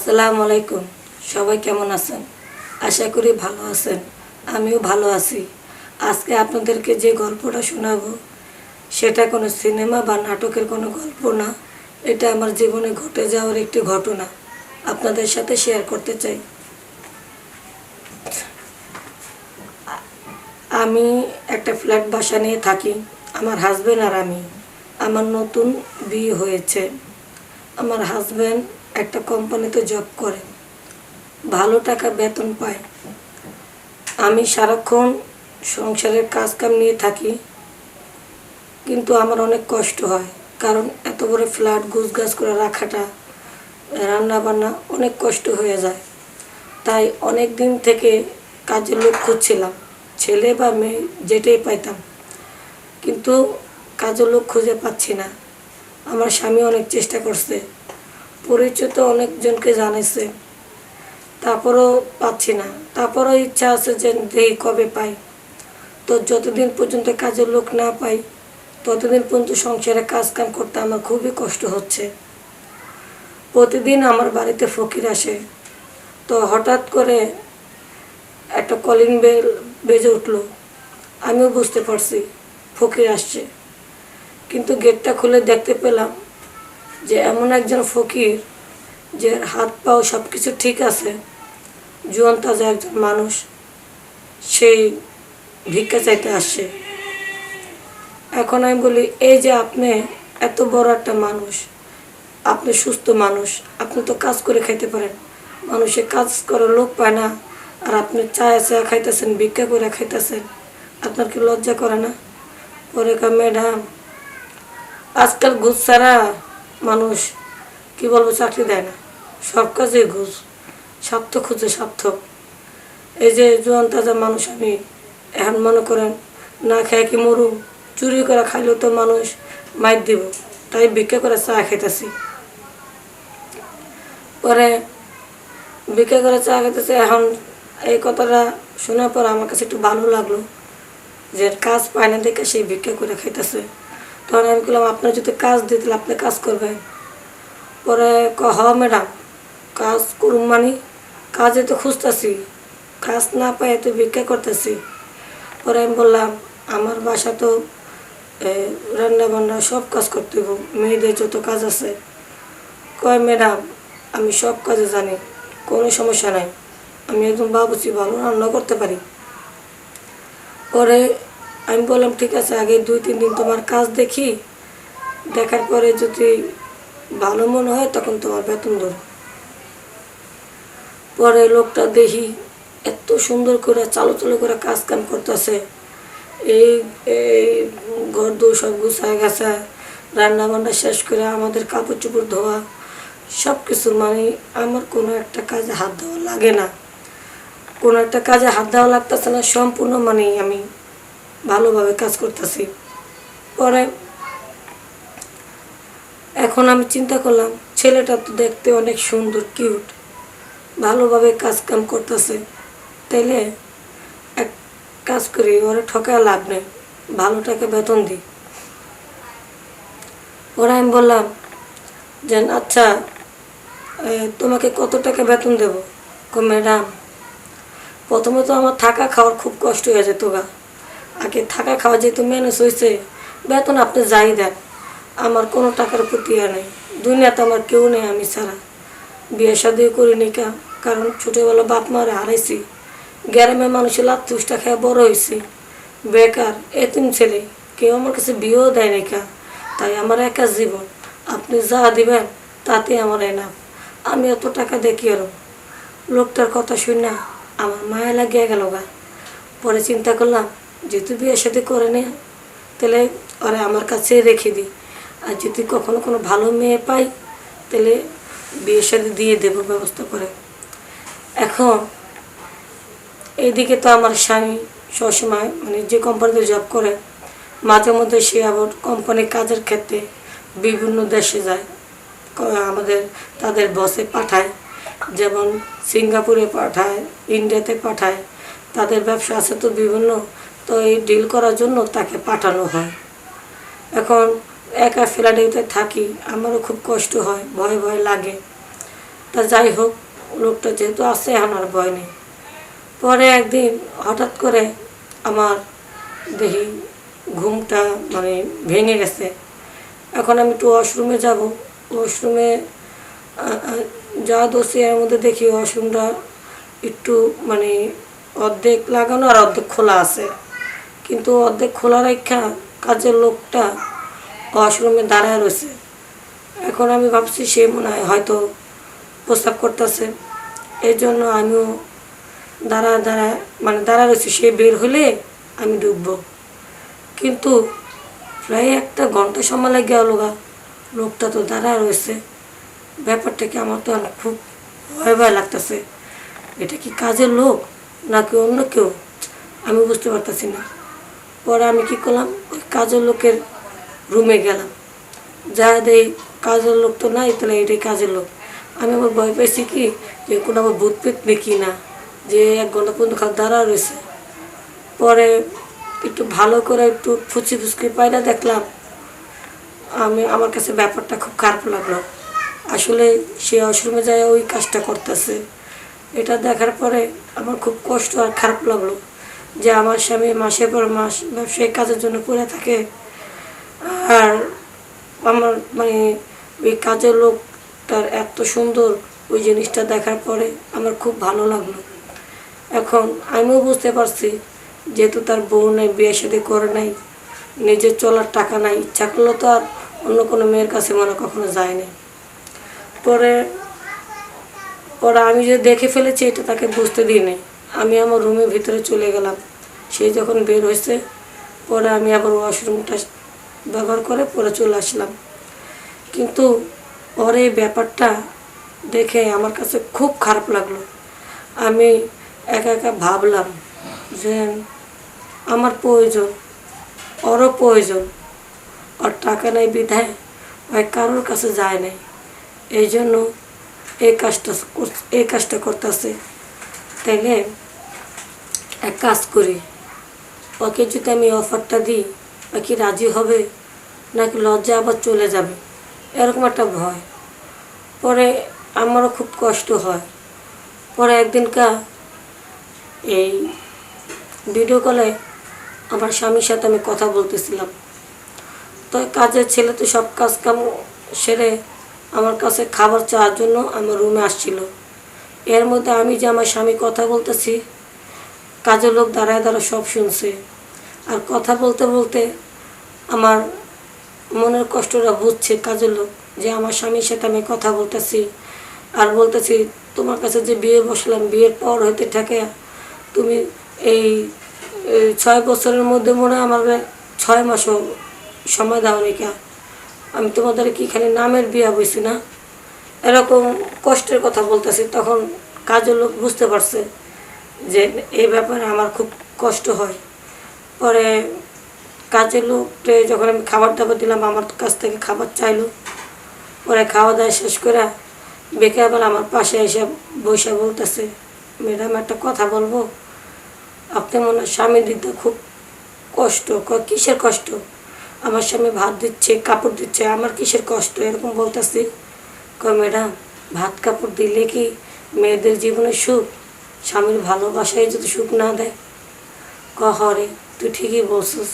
আসসালামু আলাইকুম। সবাই কেমন আছেন? আশা করি ভালো আছেন। আমিও ভালো আছি। আজকে আপনাদেরকে যে গল্পটা শোনাবো, সেটা কোনো সিনেমা বা নাটকের কোনো গল্প না। এটা আমার জীবনে ঘটে যাওয়ার একটি ঘটনা। আপনাদের সাথে শেয়ার করতে চাই। আমি একটা ফ্ল্যাট বাসা নিয়ে থাকি। আমার হাজব্যান্ড আর আমি। আমার নতুন বিয়ে হয়েছে। আমার হাজব্যান্ড একটা কোম্পানিতে জব করে, ভালো টাকা বেতন পায়। আমি সারাক্ষণ সংসারের কাজকাম নিয়ে থাকি, কিন্তু আমার অনেক কষ্ট হয়, কারণ এত বড় ফ্ল্যাট গাছ করে রাখাটা রান্না বান্না অনেক কষ্ট হয়ে যায়। তাই অনেক দিন থেকে কাজের লোক খুঁজছিলাম, ছেলে বা মেয়ে যেটাই পাইতাম, কিন্তু কাজের লোক খুঁজে পাচ্ছি না। আমার স্বামী অনেক চেষ্টা করছে পরিচিত অনেকজনকে জানাইছে। তারপরও পাচ্ছি না। তারপরও ইচ্ছা আছে যে দেই কবে পাই? তো যতদিন পর্যন্ত কাজের লোক না পাই, ততদিন পর্যন্ত সংসারে কাজ কাম করতে আমার খুবই কষ্ট হচ্ছে। প্রতিদিন আমার বাড়িতে ফকির আসে। তো হঠাৎ করে একটা কলিং বেল বেজে উঠল। আমিও বুঝতে পারছি, ফকির আসছে। কিন্তু গেটটা খুলে দেখতে পেলাম যে এমন একজন ফকির যে হাত পাও সব কিছু ঠিক আছে, জুয়ান তাজা একজন মানুষ, সেই ভিক্ষা চাইতে আসছে। এখন আমি বলি, এই যে আপনি এত বড় একটা মানুষ, আপনি সুস্থ মানুষ, আপনি তো কাজ করে খাইতে পারেন। মানুষে কাজ করে লোক পায় না, আর আপনি চায় চায় খাইতেছেন, ভিক্ষা করে খাইতেছেন, আপনার কি লজ্জা করে না? পরে কা ম্যাডাম, আজকাল ঘুষ ছাড়া মানুষ কি বলব, চাকরি দেয় না। সব কাজে ঘুষ। স্বার্থ খুঁজে স্বার্থ। এই যে জোয়ান তাজা মানুষ আমি, এখন মনে করেন, না খেয়ে কি মরু, চুরি করে খাইলেও তো মানুষ মাইর দিব। তাই ভিক্ষা করে চা খাইতেছি পরে ভিক্ষা করে চা খাইতেছে এখন এই কথাটা শোনার পর আমার কাছে একটু ভালো লাগল যে কাজ পায় না দেখে সেই ভিক্ষা করে খাইতেছে। তখন আমি বললাম আপনার যদি কাজ দিতে আপনি কাজ করবেন। পরে ক হ ম্যাডাম, কাজ করুন মানে কাজে তো খুঁজতেছি, কাজ না পাই তো ভিক্ষা করতেছি। পরে আমি বললাম, আমার বাসা তো রান্না বান্না সব কাজ করতে হবে মেয়েদের যত কাজ আছে। কয়, ম্যাডাম, আমি সব কাজে জানি, কোনো সমস্যা নাই, আমি একদম বাবুচি ভালো রান্না করতে পারি। পরে আমি বললাম, ঠিক আছে, আগে দুই, তিন দিন তোমার কাজ দেখি। দেখার পরে যদি ভালো মনে হয়, তখন তোমার বেতন ধরো পরে লোকটা দেখি এত সুন্দর করে, চালু চালু করে কাজ কাম করতেছে। এই এই ঘর দৌ সব গুছায় গেছে। রান্না বান্না শেষ করে আমাদের কাপড় চোপড় ধোয়া সব কিছু মানে আমার কোনো একটা কাজে হাত দেওয়া লাগে না। কোনো একটা কাজে হাত দেওয়া লাগতেছে না, সম্পূর্ণ মানে আমি ভালোভাবে কাজ করতেছি। পরে এখন আমি চিন্তা করলাম, ছেলেটা তো দেখতে অনেক সুন্দর, কিউট, ভালোভাবে কাজ কাম করতেছে। তাইলে এক কাজ করি, ওরা ঠকায় লাভ নেই ভালো টাকা বেতন দিই। ওরা আমি বললাম যে আচ্ছা তোমাকে কত টাকা বেতন দেবো? ম্যাডাম, প্রথমে তো আমার থাকা খাওয়ার খুব কষ্ট হয়ে যেত গা। আগে থাকা খাওয়া যেহেতু ম্যানেজ হয়েছে বেতন আপনি যাই দেন, আমার কোনো টাকার আর নেই। দুনিয়াতে আমার কেউ নেই আমি ছাড়া। বিয়ে শাদি করিনি কা, কারণ ছোটোবেলা বাপ মারে হারাইছি। গ্রামে মানুষের লাভ তুষ্টা খেয়ে বড় হয়েছি বেকার, এতিম ছেলে, কেউ আমার কাছে বিয়েও দেয় নি কা। তাই আমার একা জীবন, আপনি যা দিবেন, তাতে আমার এনাফ। আমি এত টাকা দেখি আরও লোকটার কথা শুনে আমার মায়া লাগিয়ে গেল গা। পরে চিন্তা করলাম যেহেতু বিয়ে সাথে করে নে, তাহলে ওরা আমার কাছে রেখে দিই আর যদি কখনো কোনো ভালো মেয়ে পাই, তাহলে বিয়ের সাথে দিয়ে দেবো ব্যবস্থা করে। এখন, এইদিকে তো আমার স্বামী সবসময় মানে যে কোম্পানিতে জব করে, মাঝে মধ্যে সে আবার কোম্পানির কাজের ক্ষেত্রে বিভিন্ন দেশে যায় আমাদের তাদের বসে পাঠায়। যেমন সিঙ্গাপুরে পাঠায়, ইন্ডিয়াতে পাঠায়, তাদের ব্যবসা আছে তো বিভিন্ন তো এই ডিল করার জন্য তাকে পাঠানো হয়। এখন একা ফ্ল্যাটেতে থাকি, আমারও খুব কষ্ট হয়, ভয় ভয় লাগে। তা যাই হোক, লোকটা যেহেতু এখন আর ভয় নেই। পরে একদিন হঠাৎ করে আমার দেখি ঘুমটা মানে ভেঙে গেছে। এখন আমি একটু ওয়াশরুমে যাব। ওয়াশরুমে যা দোষে এর মধ্যে দেখি ওয়াশরুমটা একটু মানে অর্ধেক লাগানো আর অর্ধেক খোলা আছে। কিন্তু অর্ধেক খোলা রেখা কাজের লোকটা ওয়াশরুমে দাঁড়ায় রয়েছে। এখন আমি ভাবছি সে মনে হয় হয়তো প্রস্তাব করতেছে। এই জন্য আমিও দাঁড়া দাঁড়া মানে দাঁড়া রয়েছে, সে বের হলে আমি ডুববো কিন্তু প্রায় একটা ঘণ্টা সময় লাগে গা, লোকটা তো দাঁড়া রয়েছে। ব্যাপারটা কি আমার তো খুব ভয় ভয় লাগতেছে। এটা কি কাজের লোক নাকি অন্য কেউ? আমি বুঝতে পারতেছি না। পরে আমি কি করলাম? ওই কাজের লোকের রুমে গেলাম। যা দেই কাজের লোক তো নাই, তাহলে এটাই কাজের লোক। আমি আবার ভয় পেয়েছি কি? যে কোনো আবার ভূত পেত নাকি না? যে এক ঘণ্টা পর্যন্ত খাওয়া দাঁড়া রয়েছে। পরে একটু ভালো করে একটু ফুচি ফুচকি পায়না দেখলাম। আমি, আমার কাছে ব্যাপারটা খুব খারাপ লাগল। আসলে সে ওয়াশরুমে যায় ওই কাজটা করতেছে। এটা দেখার পরে আমার খুব কষ্ট আর খারাপ লাগল। যে আমার স্বামী মাসের পর মাস ব্যবসায়িক কাজের জন্য পড়ে থাকে। আর আমার মানে ওই কাজের লোকটার এত সুন্দর ওই জিনিসটা দেখার পরে আমার খুব ভালো লাগল। এখন আমিও বুঝতে পারছি, যেহেতু তার বউ নেই বিয়ে শাদি করে নাই, নিজের চলার টাকা নাই, ইচ্ছা করলে তো আর অন্য কোনো মেয়ের কাছে মনে কখনো যায়নি। পরে পরে আমি যে দেখে ফেলেছি, এটা তাকে বুঝতে দিই নাই আমি আমার রুমের ভিতরে চলে গেলাম। সে যখন বের হয়েছে, পরে আমি আবার ওয়াশরুমটা ব্যবহার করে পরে চলে আসলাম। কিন্তু ওর এই ব্যাপারটা দেখে আমার কাছে খুব খারাপ লাগল। আমি একা একা ভাবলাম যে আমার প্রয়োজন, ওরও প্রয়োজন। ওর টাকা নেই বিধায় ওই কারোর কাছে যায় নাই। এই জন্য এই কাজটা এই কাজটা করতেছে তাইলে এক কাজ করি। ওকে যদি আমি অফারটা দিই, ও কি রাজি হবে? নাকি লজ্জা আবার চলে যাবে? এরকম একটা ভয়। পরে আমারও খুব কষ্ট হয়। পরে একদিনকা এই ভিডিও কলে আমার স্বামীর সাথে আমি কথা বলতেছিলাম। তো কাজের ছেলে তো সব কাজ কাম সেরে আমার কাছে খাবার চাওয়ার জন্য আমার রুমে আসছিল। এর মধ্যে আমি যে আমার স্বামী কথা বলতেছি, কাজের লোক দাঁড়ায় দাঁড়া সব শুনছে। আর কথা বলতে বলতে আমার মনের কষ্টটা বুঝছে কাজের লোক, যে আমার স্বামীর সাথে আমি কথা বলতেছি। আর বলতেছি, তোমার কাছে যে বিয়ে বসলাম, বিয়ের পর হইতে থাকে তুমি এই ছয় বছরের মধ্যে মনে হয় আমার ছয় মাসও সময় দাও রেখা আমি তোমাদের কি খালি নামের বিয়া বইছি না? এরকম কষ্টের কথা বলতেছি, তখন কাজের লোক বুঝতে পারছে যে এই ব্যাপারে আমার খুব কষ্ট হয়। পরে কাজের লোককে যখন আমি খাবার দাবার দিলাম, আমার কাছ থেকে খাবার চাইলো। পরে খাওয়া দাওয়া শেষ করে বিকেলবেলা আমার পাশে এসে বসে বলতেছে, ম্যাডাম, একটা কথা বলব? আপনি মনে হয় স্বামী দিতে খুব কষ্ট। কিসের কষ্ট? আমার স্বামী ভাত দিচ্ছে, কাপড় দিচ্ছে, আমার কিসের কষ্ট? এরকম বলতেছি। কয়, ম্যাডাম, ভাত কাপড় দিলে কি মেয়েদের জীবনে সুখ? স্বামীর ভালোবাসায় যদি সুখ না দেয়? ক কহরে তুই ঠিকই বলছিস।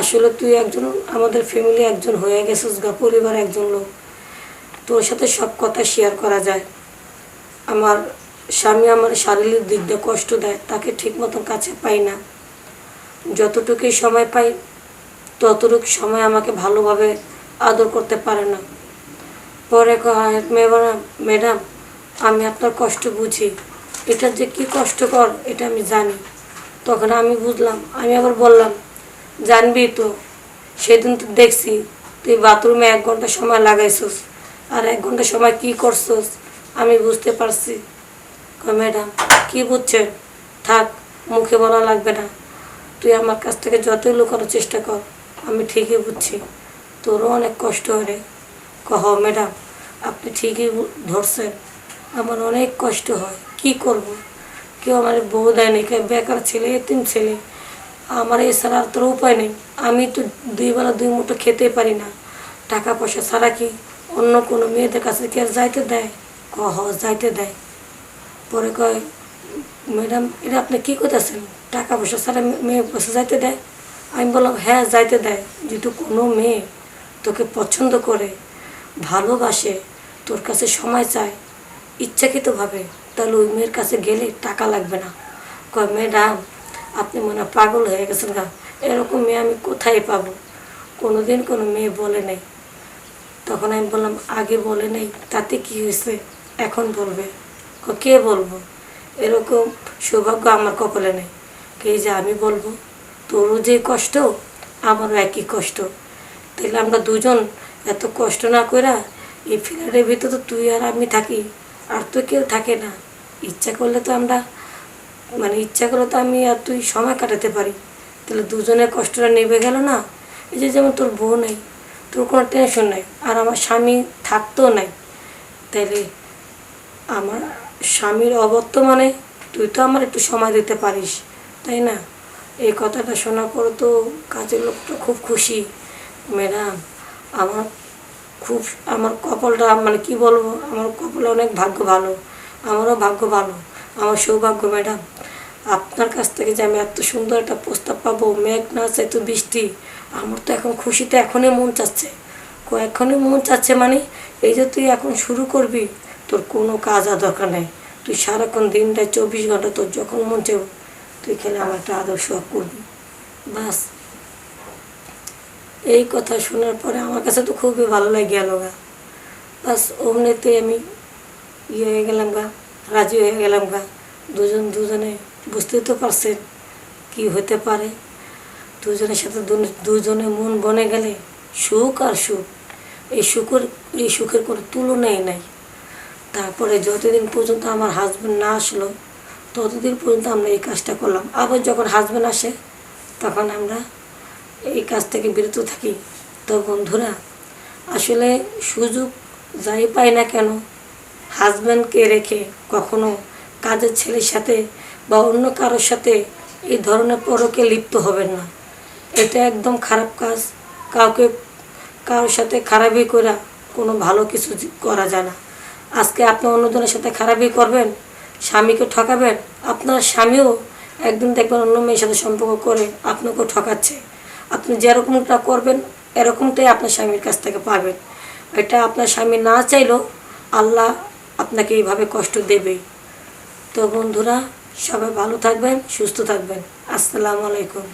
আসলে তুই একজন, আমাদের ফ্যামিলি একজন হয়ে গেছিস গা পরিবার একজন লোক। তোর সাথে সব কথা শেয়ার করা যায়। আমার স্বামী আমার শারীরিক দিক দিয়ে কষ্ট দেয়, তাকে ঠিক মতন কাছে পাই না। যতটুকুই সময় পাই, ততটুকু সময় আমাকে ভালোভাবে আদর করতে পারে না। পরে কয় ম্যাডাম ম্যাডাম, আমি আপনার কষ্ট বুঝি। এটা যে কি কষ্টকর, এটা আমি জানি। তখন আমি বুঝলাম, আমি আবার বললাম, জানবি তো, সেদিন তো দেখছি, তুই বাথরুমে এক ঘণ্টা সময় লাগাইছস, আর এক ঘণ্টা সময় কি করছস, আমি বুঝতে পারছি। ম্যাডাম, কি বুঝছেন থাক, মুখে বলা লাগবে না। তুই আমার কাছ থেকে যতই লুকানোর চেষ্টা কর, আমি ঠিকই বুঝছি। তোরও অনেক কষ্ট হয় কহ, ম্যাডাম, আপনি ঠিকই ধরছেন। আমার অনেক কষ্ট হয়। কি করব? কেউ আমার বউ দেয় না কেউ বেকার ছেলে, এতিম ছেলে। আমার এছাড়া আর তোর উপায় নেই। আমি তো দুই বেলা দুই মুঠো খেতে পারি না। টাকা পয়সা ছাড়া কি অন্য কোনো মেয়েদের কাছে কি যাইতে দেয়? ক হ যাইতে দেয়। পরে কয়, ম্যাডাম এটা আপনি কী করতেছেন? টাকা পয়সা ছাড়া মেয়ে বসে যাইতে দেয়? আমি বললাম হ্যাঁ যাইতে দেয়। যেহেতু কোনো মেয়ে তোকে পছন্দ করে ভালোবাসে, তোর কাছে সময় চায়, ইচ্ছাকৃতভাবে, তাহলে ওই মেয়ের কাছে গেলে টাকা লাগবে না। কয়, ম্যাডাম, আপনি মনে পাগল হয়ে গেছেন গা। এরকম মেয়ে আমি কোথায় পাবো? কোনো দিন কোনো মেয়ে বলে নেই। তখন আমি বললাম, আগে বলে নেই, তাতে কি হয়েছে? এখন বলবে। কে বলব? এরকম সৌভাগ্য আমার কপালে নেই। কে যে আমি বলব? তোরও যে কষ্ট, আমারও একই কষ্ট। তাহলে আমরা দুজন এত কষ্ট না কইরা এই ফ্ল্যাটের ভিতরে তো তুই আর আমি থাকি, আর তো কেউ থাকে না। ইচ্ছা করলে তো আমরা মানে ইচ্ছা করলে তো আমি আর তুই সময় কাটাতে পারি। তাহলে দুজনের কষ্টটা নেবে গেল না? এই যে যেমন তোর বউ নেই, তোর কোনো টেনশন নাই, আর আমার স্বামী থাকতেও নাই। তাইলে আমার স্বামীর অবর্তমানে তুই তো আমার একটু সময় দিতে পারিস, তাই না? এই কথাটা শোনার পর তো কাজের লোকটা খুব খুশি। ম্যাডাম আমার খুব, আমার কপালটা মানে কি বলব, আমার কপালে অনেক ভাগ্য ভালো, আমারও ভাগ্য ভালো, আমার সৌভাগ্য, ম্যাডাম। আপনার কাছ থেকে যে আমি এত সুন্দর একটা প্রস্তাব পাবো মেঘ না চাইতো বৃষ্টি, আমার তো এখন খুশিতে এখনই মন চাচ্ছে। এখনই মন চাচ্ছে মানে এই যে তুই এখন শুরু করবি, তোর কোনো কাজ আর দরকার নেই। তুই সারাক্ষণ দিনটায় চব্বিশ ঘণ্টা তোর যখন মন চাইব, তুই খেলে আমার একটা আদর্শ করবি। বাস। এই কথা শোনার পরে আমার কাছে তো খুবই ভালো লাগে গেল গা। বাস অমনিতে আমি ইয়ে হয়ে গেলাম গা, রাজি হয়ে গেলাম গা। দুজন দুজনে বুঝতেই তো পারছেন কি হতে পারে। দুজনের সাথে দুজনে মন বনে গেলে সুখ আর সুখ। এই সুখের এই সুখের কোনো তুলনাই নাই। তারপরে যতদিন পর্যন্ত আমার হাজব্যান্ড না আসলো, ততদিন পর্যন্ত আমরা এই কাজটা করলাম। আবার যখন হাজব্যান্ড আসে, তখন আমরা এই কাজ থেকে বিরত থাকি। তো বন্ধুরা, আসলে সুযোগ যাই পাই না কেন হাজব্যান্ডকে রেখে কখনো কাজের ছেলের সাথে বা অন্য কারোর সাথে এই ধরনের পরকে লিপ্ত হবেন না। এটা একদম খারাপ কাজ। কাউকে, কারোর সাথে খারাপই করা কোনো ভালো কিছু করা যায় না। আজকে আপনি অন্যজনের সাথে খারাপই করবেন, স্বামীকে ঠকাবেন, আপনার স্বামীও একদিন দেখবেন অন্য মেয়ের সাথে সম্পর্ক করে আপনাকেও ঠকাচ্ছে। আপনি যেরকমটা করবেন, এরকমটাই আপনার স্বামীর কাছ থেকে পাবেন। এটা আপনার স্বামী না চাইলেও আল্লাহ আপনাকে এইভাবে কষ্ট দেবেই। তো বন্ধুরা, সবাই ভালো থাকবেন, সুস্থ থাকবেন। আসসালামু আলাইকুম।